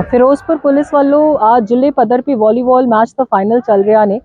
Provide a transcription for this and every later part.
Firozpur police ਵੱਲੋਂ ਅੱਜ ਜ਼ਿਲ੍ਹੇ ਪੱਧਰ 'ਤੇ ਵਾਲੀਬਾਲ ਮੈਚ ਦਾ ਫਾਈਨਲ ਚੱਲ ਰਿਹਾ ਨੇ।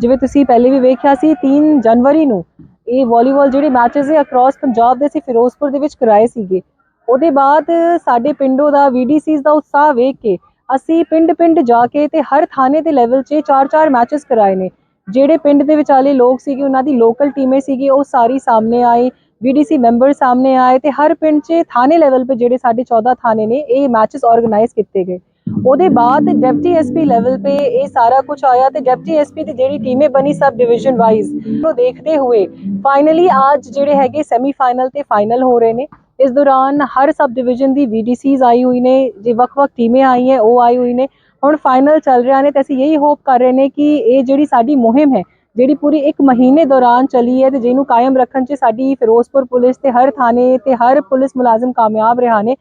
ਜਿਵੇਂ ਤੁਸੀਂ ਪਹਿਲੇ ਵੀ ਵੇਖਿਆ ਸੀ 3 ਜਨਵਰੀ ਨੂੰ ਇਹ ਵਾਲੀਬਾਲ ਜਿਹੜੇ ਮੈਚਸ ਹੈ ਅਕ੍ਰੋਸ ਪੰਜਾਬ ਦੇ ਸੀ, ਫਿਰੋਜ਼ਪੁਰ ਦੇ ਵਿੱਚ ਕਰਾਏ ਸੀਗੇ। ਉਹਦੇ ਬਾਅਦ ਸਾਡੇ ਪਿੰਡੋਂ ਦਾ ਵੀਡੀਸੀਜ਼ ਦਾ ਉਤਸ਼ਾਹ ਵੇਖ ਕੇ ਅਸੀਂ ਪਿੰਡ-ਪਿੰਡ ਜਾ ਕੇ ਤੇ ਹਰ ਥਾਣੇ ਦੇ ਲੈਵਲ 'ਚ 4-4 ਮੈਚਸ ਕਰਾਏ ਨੇ। ਜਿਹੜੇ ਪਿੰਡ ਦੇ ਵਿਚਾਲੇ ਲੋਕ ਸੀਗੇ, ਉਹਨਾਂ ਦੀ ਲੋਕਲ ਟੀਮੇ ਸੀਗੀ, ਉਹ ਸਾਰੀ ਸਾਹਮਣੇ ਆਈ ਵੀਡੀਸੀ ਮੈਂਬਰ ਸਾਹਮਣੇ ਆਏ ਤੇ ਹਰ ਪਿੰਡ 'ਚ ਥਾਣੇ ਲੈਵਲ 'ਤੇ ਜਿਹੜੇ ਸਾਡੇ 14 ਥਾਣੇ ਨੇ, ਇਹ ਮੈਚਸ ਆਰਗੇਨਾਈਜ਼ ਕੀਤੇ ਗਏ। ਉਹਦੇ ਬਾਅਦ ਡਿਪਟੀ ਐਸਪੀ ਲੈਵਲ ਤੇ ਇਹ ਸਾਰਾ ਕੁਝ ਆਇਆ ਤੇ ਡਿਪਟੀ ਐਸਪੀ ਦੀ ਜਿਹੜੀ ਟੀਮੇ ਬਣੀ ਸਬ ਡਿਵੀਜ਼ਨ ਵਾਈਜ਼ ਨੂੰ ਦੇਖਦੇ ਹੋਏ ਫਾਈਨਲੀ ਅੱਜ ਜਿਹੜੇ ਹੈਗੇ ਸੈਮੀਫਾਈਨਲ ਤੇ ਫਾਈਨਲ ਹੋ ਰਹੇ ਨੇ। ਇਸ ਦੌਰਾਨ ਹਰ ਸਬ ਡਿਵੀਜ਼ਨ ਦੀ ਵੀਡੀਸੀਜ਼ ਆਈ ਹੋਈ ਨੇ, ਜੇ ਵੱਖ-ਵੱਖ ਟੀਮੇ ਆਈ ਹੈ, ਉਹ ਆਈ ਹੋਈ ਨੇ। ਹੁਣ ਫਾਈਨਲ ਚੱਲ ਰਿਹਾ ਨੇ ਤੇ ਅਸੀਂ ਇਹੀ ਹੋਪ ਕਰ ਰਹੇ ਨੇ ਕਿ ਇਹ ਜਿਹੜੀ ਸਾਡੀ ਮੁਹਿੰਮ ਹੈ ਜਿਹੜੀ ਪੂਰੀ ਇੱਕ ਮਹੀਨੇ ਦੌਰਾਨ ਚੱਲੀ ਹੈ ਤੇ ਜਿਹਨੂੰ ਕਾਇਮ ਰੱਖਣ 'ਚ ਸਾਡੀ ਫਿਰੋਜ਼ਪੁਰ ਪੁਲਿਸ ਤੇ ਹਰ ਥਾਣੇ ਤੇ ਹਰ ਪੁਲਿਸ ਮੁਲਾਜ਼ਮ ਕਾਮਯਾਬ ਰਿਹਾ ਨੇ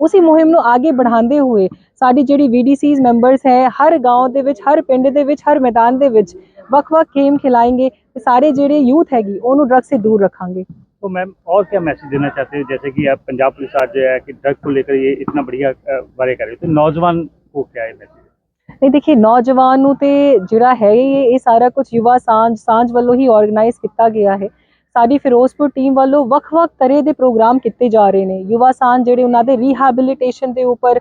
ਉਸੇ ਮੁਹਿੰਮ ਨੂੰ ਅੱਗੇ ਵਧਾਉਂਦੇ ਹੋਏ ਸਾਡੀ ਜਿਹੜੀ ਵੀਡੀਸੀਜ਼ ਮੈਂਬਰਸ ਹੈ ਹਰ گاؤں ਦੇ ਵਿੱਚ ਹਰ ਪਿੰਡ ਦੇ ਵਿੱਚ ਹਰ ਮੈਦਾਨ ਦੇ ਵਿੱਚ ਵੱਖ-ਵੱਖ ਗੇਮ ਖਿਲਾਏਂਗੇ ਤੇ ਸਾਰੇ ਜਿਹੜੇ ਯੂਥ ਹੈਗੀ ਉਹਨੂੰ ਡਰਗ ਸੇ ਦੂਰ ਰੱਖਾਂਗੇ तो मैम और क्या मैसेज देना चाहते हैं जैसे कि आप पंजाब पुलिस आज जो है कि ड्रग को लेकर ये इतना बढ़िया अ, बारे कर रही है तो नौजवान को क्या है मैसेज ਨਹੀਂ, ਦੇਖੀ, ਨੌਜਵਾਨ ਨੂੰ ਤੇ ਜਿਹੜਾ ਹੈ ਇਹ ਇਹ ਸਾਰਾ ਕੁਝ ਯੁਵਾ ਸਾਂਝ ਸਾਂਝ ਵੱਲੋਂ ਹੀ ਆਰਗੇਨਾਈਜ਼ ਕੀਤਾ ਗਿਆ ਹੈ। ਸਾਡੀ ਫਿਰੋਜ਼ਪੁਰ ਟੀਮ ਵੱਲੋਂ ਵੱਖ-ਵੱਖ ਤਰ੍ਹਾਂ ਦੇ ਪ੍ਰੋਗਰਾਮ ਕੀਤੇ ਜਾ ਰਹੇ ਨੇ। ਯੁਵਾ ਸਾਂਝ ਜਿਹੜੇ ਉਹਨਾਂ ਦੇ ਰੀਹੈਬਿਲਿਟੇਸ਼ਨ ਦੇ ਉੱਪਰ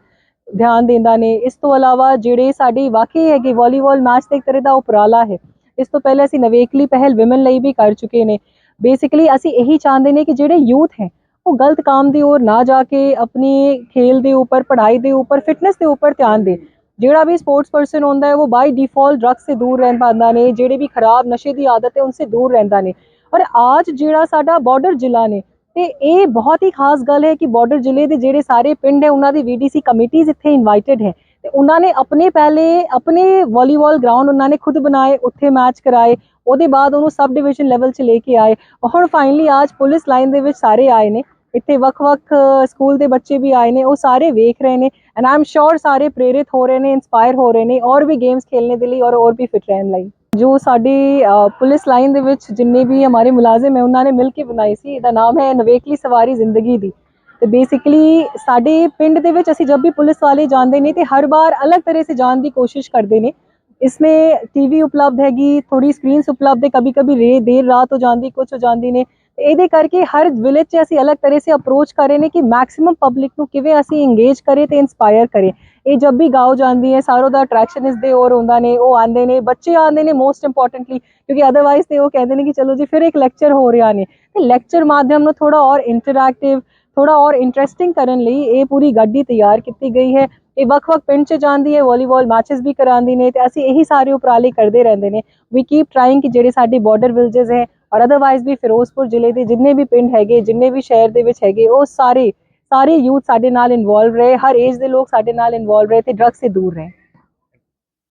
ਧਿਆਨ ਦਿੰਦਾ ਨੇ। ਇਸ ਤੋਂ ਇਲਾਵਾ ਜਿਹੜੇ ਸਾਡੇ ਵਾਕਈ ਹੈਗੇ ਵਾਲੀਬਾਲ ਮੈਚ ਤੇ ਇੱਕ ਤਰ੍ਹਾਂ ਦਾ ਉਪਰਾਲਾ ਹੈ। ਇਸ ਤੋਂ ਪਹਿਲੇ ਅਸੀਂ ਨਵੇਕਲੀ ਪਹਿਲ ਵਿਮਨ ਲਈ ਵੀ ਕਰ ਚੁੱਕੇ ਨੇ। ਬੇਸਿਕਲੀ ਅਸੀਂ ਇਹੀ ਚਾਹੁੰਦੇ ਨੇ ਕਿ ਜਿਹੜੇ ਯੂਥ ਹੈ, ਉਹ ਗਲਤ ਕੰਮ ਦੀ ओर ਨਾ ਜਾ ਕੇ ਆਪਣੀ ਖੇਲ ਦੇ ਉੱਪਰ, ਪੜ੍ਹਾਈ ਦੇ ਉੱਪਰ ਫਿਟਨੈਸ ਦੇ ਉੱਪਰ ਧਿਆਨ ਦੇ। ਜਿਹੜਾ ਵੀ ਸਪੋਰਟਸ ਪਰਸਨ ਹੁੰਦਾ ਹੈ, ਉਹ ਬਾਈ ਡਿਫਾਲਟ ਡਰੱਗ ਸੇ ਦੂਰ ਰਹਿ ਪਾਉਂਦਾ ਨੇ, ਜਿਹੜੇ ਵੀ ਖਰਾਬ ਨਸ਼ੇ ਦੀ ਆਦਤ ਹੈ, ਉਨਸੇ ਦੂਰ ਰਹਿੰਦਾ ਨੇ। ਔਰ ਅੱਜ ਜਿਹੜਾ ਸਾਡਾ ਬਾਰਡਰ ਜ਼ਿਲ੍ਹਾ ਨੇ, ਤੇ ਇਹ ਬਹੁਤ ਹੀ ਖਾਸ ਗੱਲ ਹੈ ਕਿ ਬਾਰਡਰ ਜ਼ਿਲ੍ਹੇ ਦੇ ਜਿਹੜੇ ਸਾਰੇ ਪਿੰਡ ਹੈ, ਉਹਨਾਂ ਦੀ ਵੀਡੀਸੀ ਕਮੇਟੀਜ਼ ਇੱਥੇ ਇਨਵਾਈਟਡ ਹੈ। ਤੇ ਉਹਨਾਂ ਨੇ ਆਪਣੇ ਪਹਿਲੇ, ਆਪਣੇ ਵਾਲੀਬਾਲ ਗਰਾਊਂਡ ਉਹਨਾਂ ਨੇ ਖੁਦ ਬਣਾਏ, ਉੱਥੇ ਮੈਚ ਕਰਾਏ, ਉਹਦੇ ਬਾਅਦ ਉਹਨੂੰ ਸਬ ਡਿਵੀਜ਼ਨ ਲੈਵਲ 'ਚ ਲੈ ਕੇ ਆਏ। ਹੁਣ ਫਾਈਨਲੀ ਅੱਜ ਪੁਲਿਸ ਲਾਈਨ ਦੇ ਵਿੱਚ ਸਾਰੇ ਆਏ ਨੇ। ਇੱਥੇ ਵੱਖ-ਵੱਖ ਸਕੂਲ ਦੇ ਬੱਚੇ ਵੀ ਆਏ ਨੇ, ਉਹ ਸਾਰੇ ਵੇਖ ਰਹੇ ਨੇ ਐਂਡ ਆਮ ਸ਼ੋਰ ਸਾਰੇ ਪ੍ਰੇਰਿਤ ਹੋ ਰਹੇ ਨੇ ਇਨਸਪਾਇਰ ਹੋ ਰਹੇ ਨੇ, ਔਰ ਵੀ ਗੇਮਸ ਖੇਲਣੇ ਦੇ ਲਈ ਔਰ ਔਰ ਵੀ ਫਿਟ ਰਹਿਣ ਲਈ। ਜੋ ਸਾਡੀ ਪੁਲਿਸ ਲਾਈਨ ਦੇ ਵਿੱਚ ਜਿੰਨੇ ਵੀ ਹਮਾਰੇ ਮੁਲਾਜ਼ਮ ਹੈ, ਉਹਨਾਂ ਨੇ ਮਿਲ ਕੇ ਬਣਾਈ ਸੀ। ਇਹਦਾ ਨਾਮ ਹੈ ਨਵੇਕਲੀ ਸਵਾਰੀ ਜ਼ਿੰਦਗੀ ਦੀ। ਤੇ ਬੇਸਿਕਲੀ ਸਾਡੇ ਪਿੰਡ ਦੇ ਵਿੱਚ ਅਸੀਂ ਜਦ ਵੀ ਪੁਲਿਸ ਵਾਲੇ ਜਾਂਦੇ ਨੇ, ਤੇ ਹਰ ਵਾਰ ਅਲੱਗ ਤਰ੍ਹਾਂ ਸੇ ਜਾਣ ਦੀ ਕੋਸ਼ਿਸ਼ ਕਰਦੇ ਨੇ। इसमें टीवी ਉਪਲਬਧ ਹੈਗੀ थोड़ी ਸਕਰੀਨਸ ਉਪਲਬਧ ਹੈ कभी कभी ਰੇ ਦੇਰ ਰਾਤ ਹੋ ਜਾਂਦੀ कुछ ਹੋ ਜਾਂਦੀ ਨੇ ਇਹਦੇ ਕਰਕੇ ਹਰ ਵਿਲੇਜ 'ਚ ਅਸੀਂ ਅਲੱਗ ਤਰ੍ਹਾਂ ਸੇ ਅਪਰੋਚ ਕਰ ਰਹੇ ਨੇ ਕਿ ਮੈਕਸਿਮਮ ਪਬਲਿਕ ਨੂੰ ਕਿਵੇਂ ਅਸੀਂ ਇੰਗੇਜ ਕਰੇ ਤੇ ਇਨਸਪਾਇਰ ਕਰੇ ਇਹ ਜਦ ਵੀ ਗਾਉ ਜਾਂਦੀ ਹੈ, ਸਾਰੋ ਦਾ ਅਟਰੈਕਸ਼ਨ ਇਸ ਦੇ ਔਰ ਹੁੰਦਾ ਨੇ, ਉਹ ਆਂਦੇ ਨੇ, ਬੱਚੇ ਆਂਦੇ ਨੇ ਮੋਸਟ ਇੰਪੋਰਟੈਂਟਲੀ ਕਿਉਂਕਿ ਅਦਰਵਾਈਜ਼ ਤੇ ਉਹ ਕਹਿੰਦੇ ਨੇ ਕਿ ਚਲੋ ਜੀ, ਫਿਰ ਇੱਕ ਲੈਕਚਰ ਹੋ ਰਿਹਾ ਨੇ। ਤੇ ਲੈਕਚਰ ਮਾਧਿਅਮ ਨੂੰ ਥੋੜਾ ਔਰ ਇੰਟਰੈਕਟਿਵ ਥੋੜਾ ਔਰ ਇੰਟਰਸਟਿੰਗ ਕਰਨ ਲਈ ਇਹ ਪੂਰੀ ਗੱਡੀ ਤਿਆਰ ਕੀਤੀ ਗਈ ਹੈ। ਇਹ ਵੱਖ-ਵੱਖ ਪਿੰਡ 'ਚ ਜਾਂਦੀ ਹੈ ਵਾਲੀਬਾਲ ਮੈਚਸ ਵੀ ਕਰਾਉਂਦੀ ਨੇ ਤੇ ਅਸੀਂ ਇਹੀ ਸਾਰੇ ਉਪਰਾਲੇ ਕਰਦੇ ਰਹਿੰਦੇ ਨੇ। ਵੀ ਕੀਪ ਟਰਾਈਂਗ ਕਿ ਜਿਹੜੇ ਸਾਡੇ ਬਾਰਡਰ ਵਿਲੇजेस ਹੈ ਔਰ ਅਦਰਵਾਈਜ਼ ਵੀ ਫਿਰੋਜ਼ਪੁਰ ਜ਼ਿਲ੍ਹੇ ਦੇ ਜਿੰਨੇ ਵੀ ਪਿੰਡ ਹੈਗੇ, ਜਿੰਨੇ ਵੀ ਸ਼ਹਿਰ ਦੇ ਵਿੱਚ ਹੈਗੇ, ਉਹ ਸਾਰੇ ਸਾਰੇ ਯੂਥ ਸਾਡੇ ਨਾਲ ਇਨਵੋਲਵ ਰਹੇ, ਹਰ ਏਜ ਦੇ ਲੋਕ ਸਾਡੇ ਨਾਲ ਇਨਵੋਲਵ ਰਹੇ ਤੇ ਡਰੱਗ ਸੇ ਦੂਰ ਰਹੇ।